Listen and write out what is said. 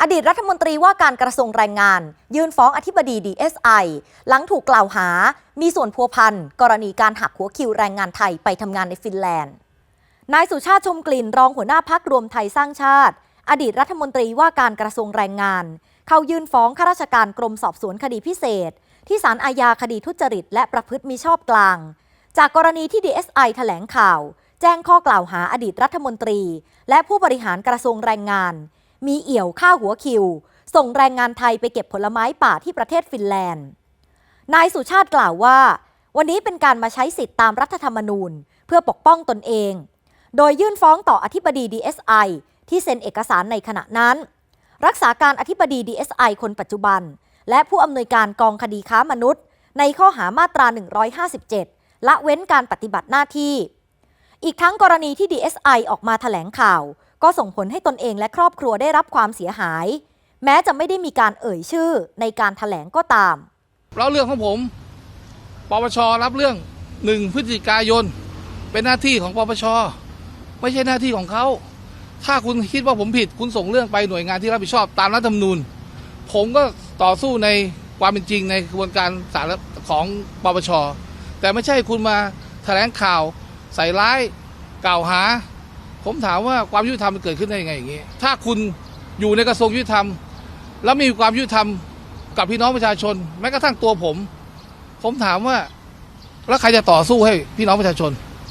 อดีตรัฐมนตรีว่าการกระทรวงแรงงาน ยื่นฟ้องอธิบดี DSI หลังถูกกล่าวหา มีส่วนพัวพันกรณีการหักหัวคิวแรงงานไทยไปทำงานในฟินแลนด์ นายสุชาติชมกลิ่นรองหัวหน้าพักรวมไทยสร้างชาติ อดีตรัฐมนตรีว่าการกระทรวงแรงงาน เข้ายื่นฟ้องข้าราชการกรมสอบสวนคดีพิเศษ ที่ศาลอาญาคดีทุจริต และประพฤติมิชอบกลาง จากกรณีที่ DSI แถลงข่าว แจ้งข้อกล่าวหาอดีตรัฐมนตรี และผู้บริหารกระทรวงแรงงาน มีเอี่ยวค่าหัวคิว ส่งแรงงานไทยไปเก็บผลไม้ป่าที่ประเทศฟินแลนด์ นายสุชาติกล่าวว่า วันนี้เป็นการมาใช้สิทธิตามรัฐธรรมนูญ เพื่อปกป้องตนเอง โดยยื่นฟ้องต่ออธิบดี DSI ที่เซ็นเอกสารในขณะนั้น รักษาการอธิบดี DSI คนปัจจุบัน และผู้อำนวยการกองคดีค้ามนุษย์ ในข้อหามาตรา 157 ละเว้นการปฏิบัติหน้าที่ อีกทั้งกรณีที่ DSI ออกมาแถลงข่าว ก็ส่งผลให้ตนเองและครอบครัวได้รับความเสียหาย แม้จะไม่ได้มีการเอ่ยชื่อในการแถลงก็ตาม แล้วเรื่องของผม ปปชรับเรื่องหนึ่งพฤศจิกายน เป็นหน้าที่ของปปชไม่ใช่หน้าที่ของเขา ถ้าคุณคิดว่าผมผิดคุณส่งเรื่องไปหน่วยงานที่รับผิดชอบตามรัฐธรรมนูญ ผมก็ต่อสู้ในความเป็นจริงในกระบวนการศาลของปปชแต่ไม่ใช่คุณมาแถลงข่าว ใส่ร้ายกล่าวหา ผมถามว่าความยุติธรรมมันเกิดขึ้นได้ยังไงอย่างนี้ ถ้าคุณอยู่ในกระทรวงยุติธรรม แล้วมีความยุติธรรมกับพี่น้องประชาชน แม้กระทั่งตัวผม ผมถามว่า แล้วใครจะต่อสู้ให้พี่น้องประชาชน